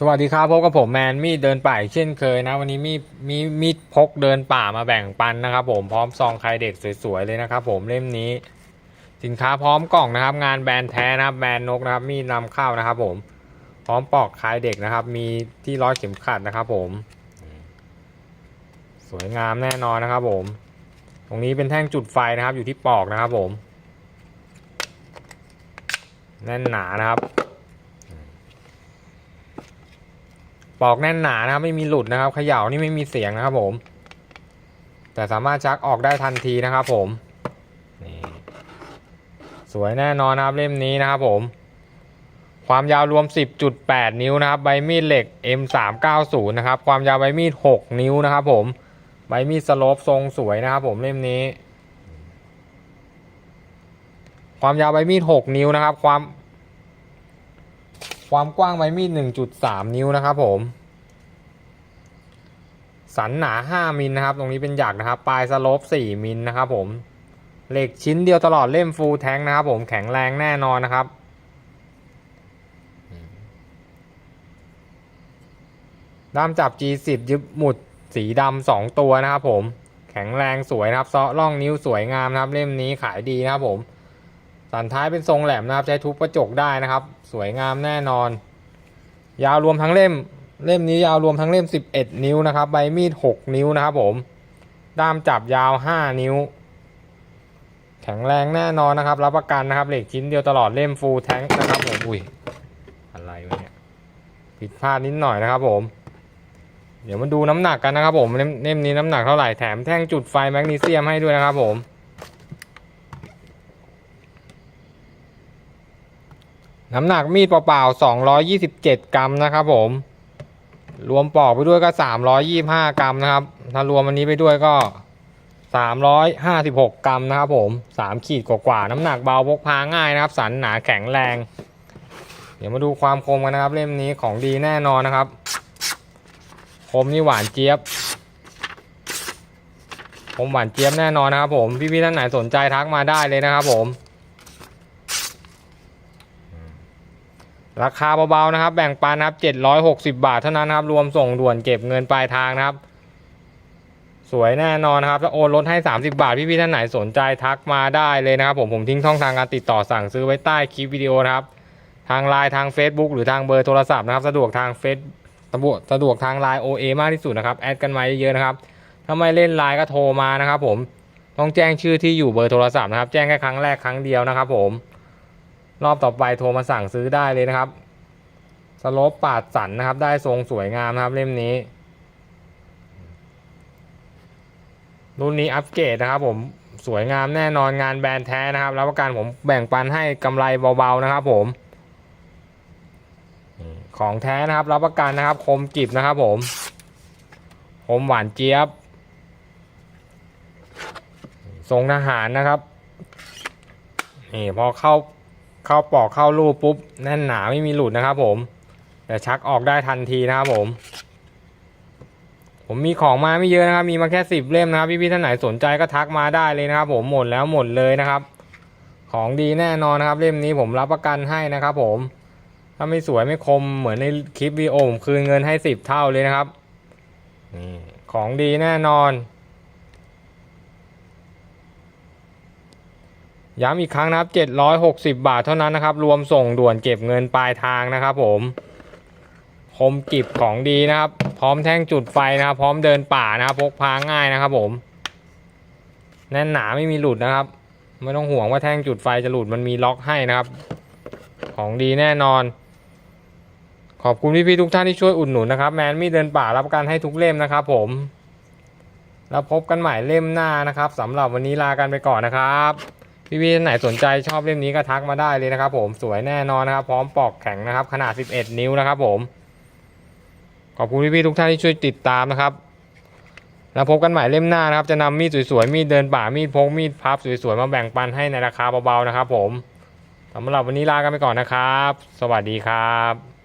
สวัสดีครับพบกับผมแมนมีดเดินป่าเช่นเคยนะ วันนี้มีมีมีดพกเดินป่ามาแบ่งปันนะครับ ผมพร้อมซองใครเด็กสวยๆเลยนะครับ ผมเล่มนี้ สินค้าพร้อมกล่องนะครับ งานแบรนด์แท้นะครับแบรนด์นกนะครับ มีดนำเข้านะครับ ผม พร้อมปลอกคายเด็กนะครับ มีที่ร้อยเข็มขัดนะครับ ผม สวยงามแน่นอนนะครับ ผม ตรงนี้เป็นแท่งจุดไฟนะครับ อยู่ที่ปลอกนะครับ ผม แน่นหนานะครับ ปอกแน่นหนานะครับไม่มีหลุดนะครับเขย่านี่ไม่มีเสียงนะครับผม แต่สามารถชักออกได้ทันทีนะครับผมนี่สวยแน่นอนนะครับเล่มนี้นะครับผม ความยาวรวม 10.8 นิ้วนะครับ ใบมีดเหล็ก M390 นะครับ ความยาวใบมีด 6 นิ้วนะครับผม ใบมีดสโลปทรงสวยนะครับผมเล่มนี้ ความยาวใบมีด 6 นิ้วนะครับ ความ ความกว้างใบมีด 1.3 นิ้วนะครับผม สันหนา 5มิลนะครับ ตรงนี้เป็นหยักนะครับ ปลายสโลป 4มิลนะครับผม เหล็กชิ้นเดียวตลอดเล่มฟูลแท้งนะครับผม แข็งแรงแน่นอนนะครับด้ามจับ G10 ยึดหมุดสีดำสองตัวนะครับผม แข็งแรงสวยนะครับ เซาะร่องนิ้วสวยงามนะครับ เล่มนี้ขายดีนะครับผม สันท้ายเป็นทรงแหลมนะครับใช้ทุบกระจกได้นะครับ สวยงามแน่นอน ยาวรวมทั้งเล่ม เล่มนี้ยาวรวมทั้งเล่ม 11 นิ้วนะครับ ใบมีด 6 นิ้วนะครับผม ด้ามจับยาว 5 นิ้ว แข็งแรงแน่นอนนะครับ รับประกันนะครับ เหล็กชิ้นเดียวตลอดเล่มฟูลแท้งนะครับผมอุ้ยอะไรวะเนี่ยผิดพลาดนิดหน่อยนะครับผม เดี๋ยวมาดูน้ำหนักกันนะครับผมเล่มเล่มนี้น้ำหนักเท่าไหร่แถมแท่งจุดไฟแมกนีเซียมให้ด้วยนะครับผม น้ำหนักมีดเปล่าๆ227 กรัมนะครับผม รวมปอกไปด้วยก็ 325 กรัมนะครับ ถ้ารวมอันนี้ไปด้วยก็ 356 กรัมนะครับผม 3 ขีดกว่าๆน้ำหนักเบาพกพาง่ายนะครับ สันหนาแข็งแรง เดี๋ยวมาดูความคมกันนะครับ เล่มนี้ของดีแน่นอนนะครับ คมนี่หวานเจี๊ยบคมหวานเจี๊ยบแน่นอนนะครับผม พี่ๆท่านไหนสนใจทักมาได้เลยนะครับผม ราคาเบาๆนะครับ แบ่งปันนะครับ 760 บาทเท่านั้นนะครับ รวมส่งด่วนเก็บเงินปลายทางนะครับ สวยแน่นอนนะครับถ้าโอนลดให้ 30 บาท พี่ๆท่านไหนสนใจทักมาได้เลยนะครับ ผมผมทิ้งช่องทางการติดต่อสั่งซื้อไว้ใต้คลิปวิดีโอนะครับ ทางไลน์ทาง Facebook หรือทางเบอร์โทรศัพท์นะครับ สะดวกทางเฟซสะดวกสะดวกทางไลน์ OA มากที่สุดนะครับ แอดกันมาเยอะๆนะครับถ้าไม่เล่นไลน์ก็โทรมานะครับ ผมต้องแจ้งชื่อที่อยู่เบอร์โทรศัพท์นะครับ แจ้งแค่ครั้งแรกครั้งเดียวนะครับ ผม รอบต่อไปโทรมาสั่งซื้อได้เลยนะครับสโลปปาดสันนะครับ ได้ทรงสวยงามนะครับเล่มนี้ รุ่นนี้อัปเกรดนะครับ ผมสวยงามแน่นอนงานแบรนด์แท้นะครับรับประกันผมแบ่งปันให้กำไรเบาๆนะครับ ผมของแท้นะครับ รับประกันนะครับ คมกริบนะครับ ผมคมหวานเจี๊ยบ ทรงทหารนะครับนี่พอเข้า เข้าปอกเข้ารูปปุ๊บแน่นหนาไม่มีหลุดนะครับ ผมแต่ชักออกได้ทันทีนะครับผม ผมมีของมาไม่เยอะนะครับ มีมาแค่สิบเล่มนะครับ พี่ๆท่านไหนสนใจก็ทักมาได้เลยนะครับ ผมหมดแล้วหมดเลยนะครับ ของดีแน่นอนนะครับ เล่มนี้ผมรับประกันให้นะครับ ผมถ้าไม่สวยไม่คมเหมือนในคลิปวีโอผมคืนเงินให้สิบเท่าเลยนะครับของดีแน่นอน ย้ำอีกครั้งนะครับ 760 บาทเท่านั้นนะครับ รวมส่งด่วนเก็บเงินปลายทางนะครับ ผมคมกิบของดีนะครับ พร้อมแท่งจุดไฟนะครับ พร้อมเดินป่านะครับ พกพาง่ายนะครับ ผม แน่นหนาไม่มีหลุดนะครับ ไม่ต้องห่วงว่าแท่งจุดไฟจะหลุดมันมีล็อกให้นะครับ ของดีแน่นอน ขอบคุณพี่ๆทุกท่านที่ช่วยอุดหนุนนะครับ แมนมีเดินป่ารับประกันให้ทุกเล่มนะครับ ผมแล้วพบกันใหม่เล่มหน้านะครับสำหรับวันนี้ลากันไปก่อนนะครับ พี่ๆท่านไหนสนใจชอบเล่มนี้ก็ทักมาได้เลยนะครับ ผมสวยแน่นอนนะครับ พร้อมปอกแข็งนะครับ ขนาด 11 นิ้วนะครับ ผม ขอบคุณพี่ๆทุกท่านที่ช่วยติดตามนะครับ แล้วพบกันใหม่เล่มหน้านะครับ จะนำมีดสวยๆมีดเดินป่ามีดพกมีดพับสวยๆมาแบ่งปันให้ในราคาเบาๆนะครับ ผมสำหรับวันนี้ลากันไปก่อนนะครับ สวัสดีครับ